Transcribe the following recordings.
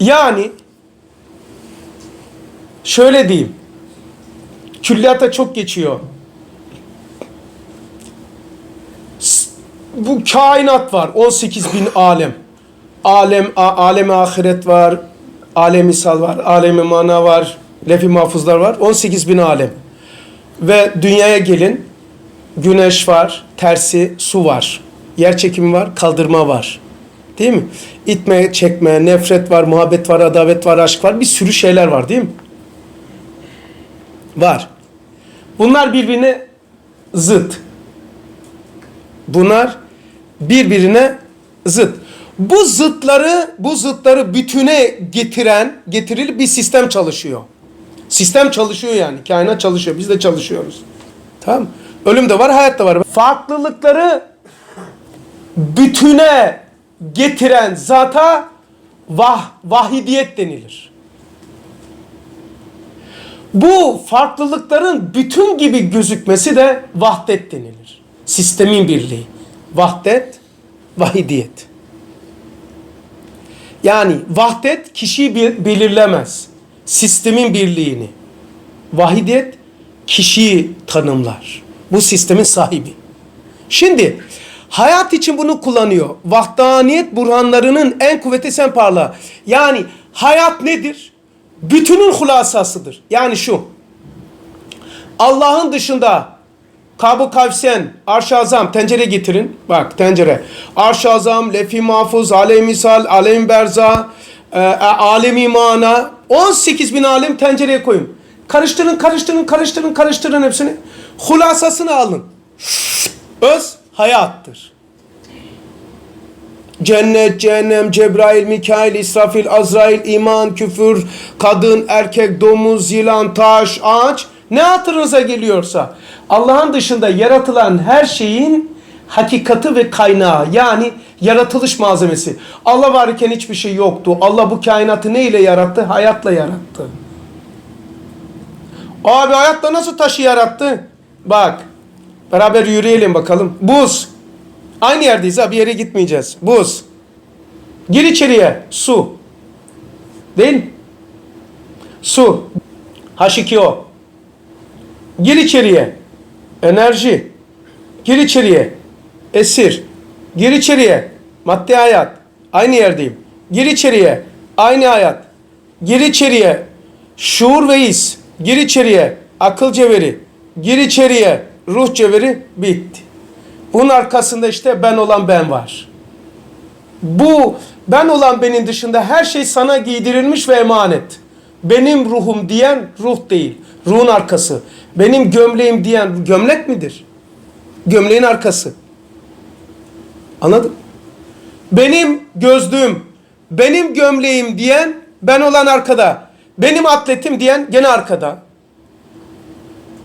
Yani şöyle diyeyim. Külliyata çok geçiyor. Bu kainat var. 18 bin alem. Alem, alemi ahiret var. Alem misal var. Alemi mana var. Lefi mahfuzlar var. 18 bin alem. Ve dünyaya gelin. Güneş var. Tersi su var. Yer çekimi var. Kaldırma var. Değil mi? İtme, çekme, nefret var, muhabbet var, adavet var, aşk var. Bir sürü şeyler var değil mi? Var. Bunlar birbirine zıt. Bunlar birbirine zıt. Bu zıtları, bu zıtları bütüne getiren, getirilip bir sistem çalışıyor. Sistem çalışıyor yani. Kainat çalışıyor. Biz de çalışıyoruz. Tamam? Ölüm de var, hayat da var. Farklılıkları bütüne getiren zata vah, vahidiyet denilir. Bu farklılıkların bütün gibi gözükmesi de vahdet denilir. Sistemin birliği. Vahdet, vahidiyet. Yani vahdet kişiyi belirlemez. Sistemin birliğini. Vahidiyet kişiyi tanımlar. Bu sistemin sahibi. Şimdi hayat için bunu kullanıyor. Vahdaniyet burhanlarının en kuvveti sen parla. Yani hayat nedir? Bütünün hulasasıdır. Yani şu. Allah'ın dışında Kabu Kavsen, Arş-ı Azam, tencere getirin. Bak tencere. Arş-ı Azam, Lefi Mahfuz, Alem Misal, Alem Berza, e, Alem Mana. 18 bin alem tencereye koyun. Karıştırın, karıştırın, karıştırın, karıştırın hepsini. Hulasasını alın. Öz hayattır. Cennet, cehennem, Cebrail, Mikail, İsrafil, Azrail, iman, küfür, kadın, erkek, domuz, yılan, taş, ağaç ne hatırınıza geliyorsa Allah'ın dışında yaratılan her şeyin hakikati ve kaynağı yani yaratılış malzemesi. Allah varken hiçbir şey yoktu. Allah bu kainatı ne ile yarattı? Hayatla yarattı. Abi hayatla nasıl taşı yarattı? Bak beraber yürüyelim bakalım. Buz. Aynı yerdeyiz ha bir yere gitmeyeceğiz. Buz. Gir içeriye. Su. Değil? Su. H2O. Gir içeriye. Enerji. Gir içeriye. Esir. Gir içeriye. Madde hayat. Aynı yerdeyim. Gir içeriye. Aynı hayat. Gir içeriye. Şuur ve his. Gir içeriye. Akıl cevheri. Gir içeriye. Ruh cevheri. Bitti. Bunun arkasında işte ben olan ben var. Bu ben olan benin dışında her şey sana giydirilmiş ve emanet. Benim ruhum diyen ruh değil. Ruhun arkası. Benim gömleğim diyen gömlek midir? Gömleğin arkası. Anladın? Benim gözlüğüm, benim gömleğim diyen ben olan arkada. Benim atletim diyen gene arkada.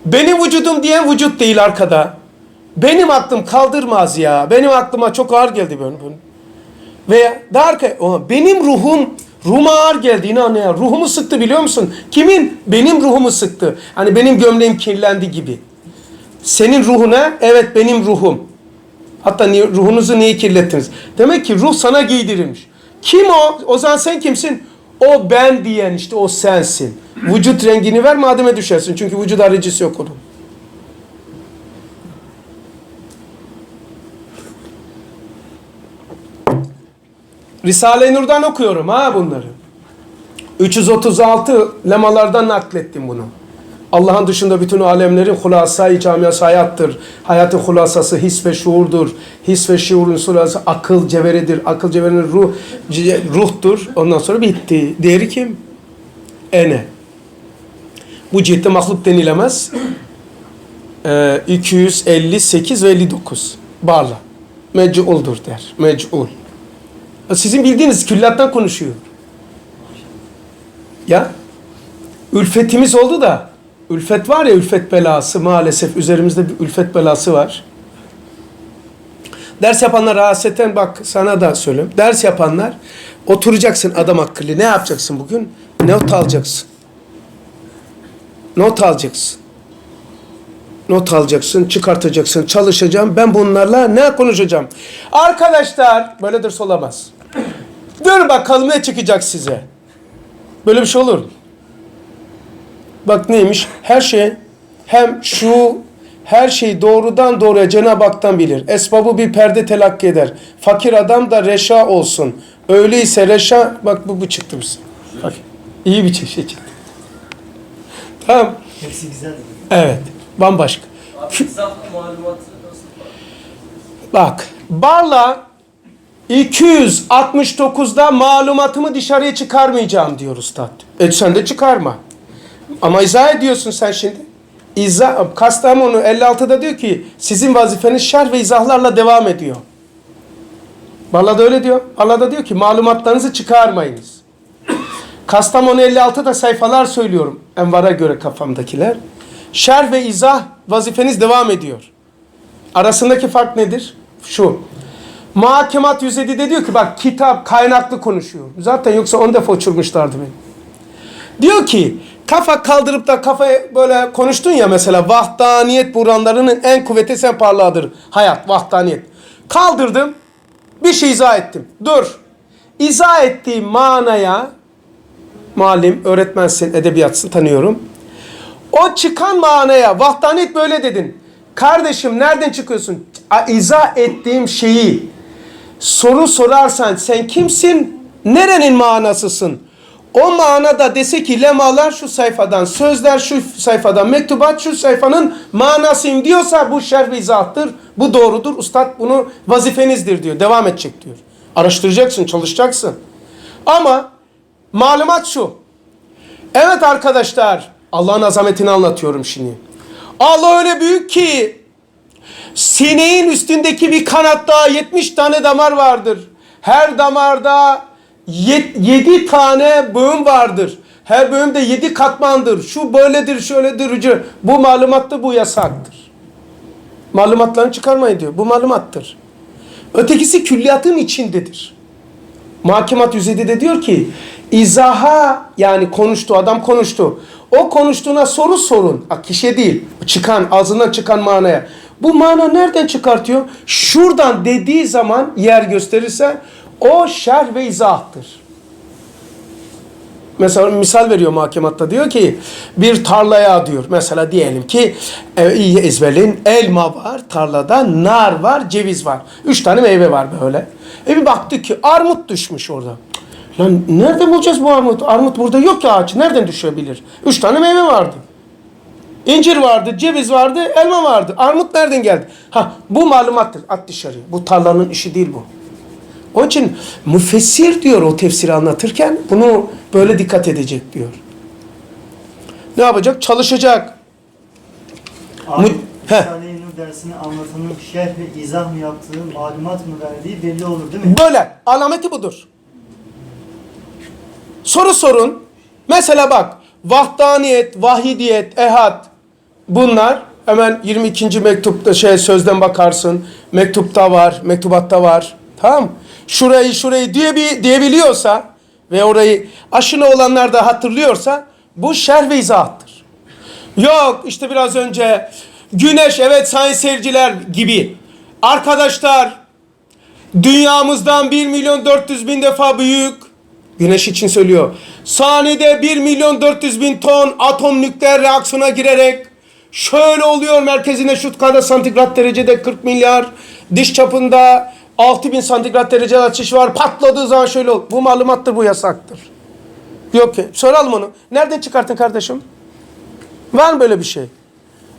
Benim vücudum diyen vücut değil arkada. Benim aklım kaldırmaz ya. Benim aklıma çok ağır geldi böyle. böyle. Ve der ki o, benim ruhum ruhuma ağır geldi inan ya. Ruhumu sıktı biliyor musun? Kimin? Benim ruhumu sıktı. Hani benim gömleğim kirlendi gibi. Senin ruhuna evet benim ruhum. Hatta ruhunuzu niye kirlettiniz? Demek ki ruh sana giydirilmiş. Kim o? O zaman sen kimsin? O ben diyen işte o sensin. Vücut rengini ver mademe düşersin. Çünkü vücut aracısı yok onun. Risale-i Nur'dan okuyorum ha bunları. 336 lemalardan naklettim bunu. Allah'ın dışında bütün alemlerin hulasayı camiası hayattır. Hayatın hulasası his ve şuurdur. His ve şuurun sulası akıl cevheridir. Akıl cevherinin ruh, ruhtur. Ondan sonra bitti. Diğeri kim? Ene. Bu ciltte mahluk denilemez. Ee, 258 ve 59. Bağla. Mec'uldur der. Mec'ul. Sizin bildiğiniz küllattan konuşuyor. Ya ülfetimiz oldu da ülfet var ya ülfet belası maalesef üzerimizde bir ülfet belası var. Ders yapanlar raseten bak sana da söyleyeyim. Ders yapanlar oturacaksın adam akıllı. Ne yapacaksın bugün? Not alacaksın. Not alacaksın. Not alacaksın, çıkartacaksın, çalışacağım. Ben bunlarla ne konuşacağım? Arkadaşlar, böyledir olamaz. Dur bakalım ne çıkacak size. Böyle bir şey olur. mu? Bak neymiş? Her şey hem şu her şey doğrudan doğruya Cenab-ı Hak'tan bilir. Esbabı bir perde telakki eder. Fakir adam da reşa olsun. Öyleyse reşa bak bu bu çıktı bize. Bak iyi bir şey çıktı. Tamam. Hepsi güzel. Evet. Bambaşka. Abi Bak barla 269'da malumatımı dışarıya çıkarmayacağım diyor ustad. E sen de çıkarma. Ama izah ediyorsun sen şimdi. İzah, Kastamonu 56'da diyor ki sizin vazifeniz şerh ve izahlarla devam ediyor. Barla da öyle diyor. Allah da diyor ki malumatlarınızı çıkarmayınız. Kastamonu 56'da sayfalar söylüyorum. Envar'a göre kafamdakiler. Şerh ve izah vazifeniz devam ediyor. Arasındaki fark nedir? Şu. Muhakemat 107'de diyor ki bak kitap kaynaklı konuşuyor. Zaten yoksa 10 defa uçurmuşlardı beni. Diyor ki kafa kaldırıp da kafayı böyle konuştun ya mesela vahdaniyet buranlarının en kuvveti sen parlağıdır. Hayat, vahdaniyet. Kaldırdım. Bir şey izah ettim. Dur. İzah ettiğim manaya malim, öğretmensin, edebiyatsın tanıyorum. O çıkan manaya vahdaniyet böyle dedin. Kardeşim nereden çıkıyorsun? İzah ettiğim şeyi soru sorarsan sen kimsin? Nerenin manasısın? O manada dese ki lemalar şu sayfadan, sözler şu sayfadan, mektubat şu sayfanın manasıyım diyorsa bu şerh izahtır. Bu doğrudur. Ustad bunu vazifenizdir diyor. Devam edecek diyor. Araştıracaksın, çalışacaksın. Ama malumat şu. Evet arkadaşlar, Allah'ın azametini anlatıyorum şimdi. Allah öyle büyük ki sineğin üstündeki bir kanatta 70 tane damar vardır. Her damarda 7 tane böğüm vardır. Her böğümde 7 katmandır. Şu böyledir, şöyledir. ucu. Bu malumattır, bu yasaktır. Malumatlarını çıkarmayın diyor. Bu malumattır. Ötekisi külliyatın içindedir. Mahkemat 107'de diyor ki izaha yani konuştu adam konuştu. O konuştuğuna soru sorun. Ha, kişiye değil. Çıkan ağzından çıkan manaya. Bu mana nereden çıkartıyor? Şuradan dediği zaman yer gösterirse o şerh ve izahtır. Mesela misal veriyor mahkematta diyor ki bir tarlaya diyor mesela diyelim ki e, iyi ezberleyin elma var tarlada nar var ceviz var. Üç tane meyve var böyle. E bir baktık ki armut düşmüş orada. Lan nereden bulacağız bu armut? Armut burada yok ki ağaç. Nereden düşebilir? Üç tane meyve vardı. İncir vardı, ceviz vardı, elma vardı. Armut nereden geldi? Ha bu malumattır. At dışarıya. Bu tarlanın işi değil bu. Onun için müfessir diyor o tefsiri anlatırken bunu böyle dikkat edecek diyor. Ne yapacak? Çalışacak. Abi. Risale-i Nur dersini anlatanın şerh ve izah mı yaptığı, malumat mı verdiği belli olur değil mi? Böyle. Alameti budur. Soru sorun. Mesela bak. Vahdaniyet, vahidiyet, ehad. Bunlar hemen 22. mektupta şey sözden bakarsın. Mektupta var, mektubatta var. Tamam Şurayı şurayı diye bir diyebiliyorsa ve orayı aşina olanlar da hatırlıyorsa bu şerh ve izahattır. Yok işte biraz önce güneş evet sayın seyirciler gibi. Arkadaşlar dünyamızdan 1 milyon 400 bin defa büyük. Güneş için söylüyor. Saniyede 1 milyon 400 bin ton atom nükleer reaksiyona girerek şöyle oluyor merkezine şu kadar santigrat derecede 40 milyar diş çapında 6000 santigrat derece açış var patladığı zaman şöyle olur. Bu malumattır bu yasaktır. Yok ki soralım onu. Nereden çıkarttın kardeşim? Var mı böyle bir şey?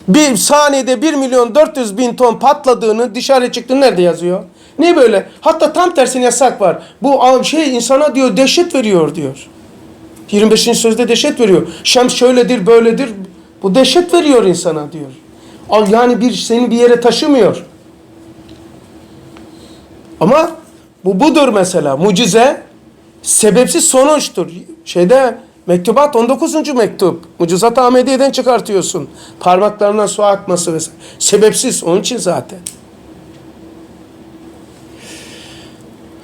Bir saniyede 1 milyon 400 bin ton patladığını dışarı çıktığını nerede yazıyor? Niye böyle? Hatta tam tersine yasak var. Bu şey insana diyor dehşet veriyor diyor. 25. sözde dehşet veriyor. Şems şöyledir böyledir. Bu dehşet veriyor insana diyor. Yani bir seni bir yere taşımıyor. Ama bu budur mesela. Mucize sebepsiz sonuçtur. Şeyde mektubat 19. mektup. Mucizat Ahmediye'den çıkartıyorsun. Parmaklarına su akması vesaire. Sebepsiz onun için zaten.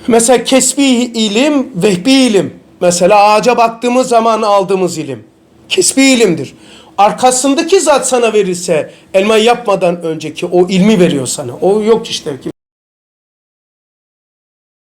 Mesela kesbi ilim, vehbi ilim. Mesela ağaca baktığımız zaman aldığımız ilim. Kesbi ilimdir. Arkasındaki zat sana verirse elmayı yapmadan önceki o ilmi veriyor sana. O yok işte ki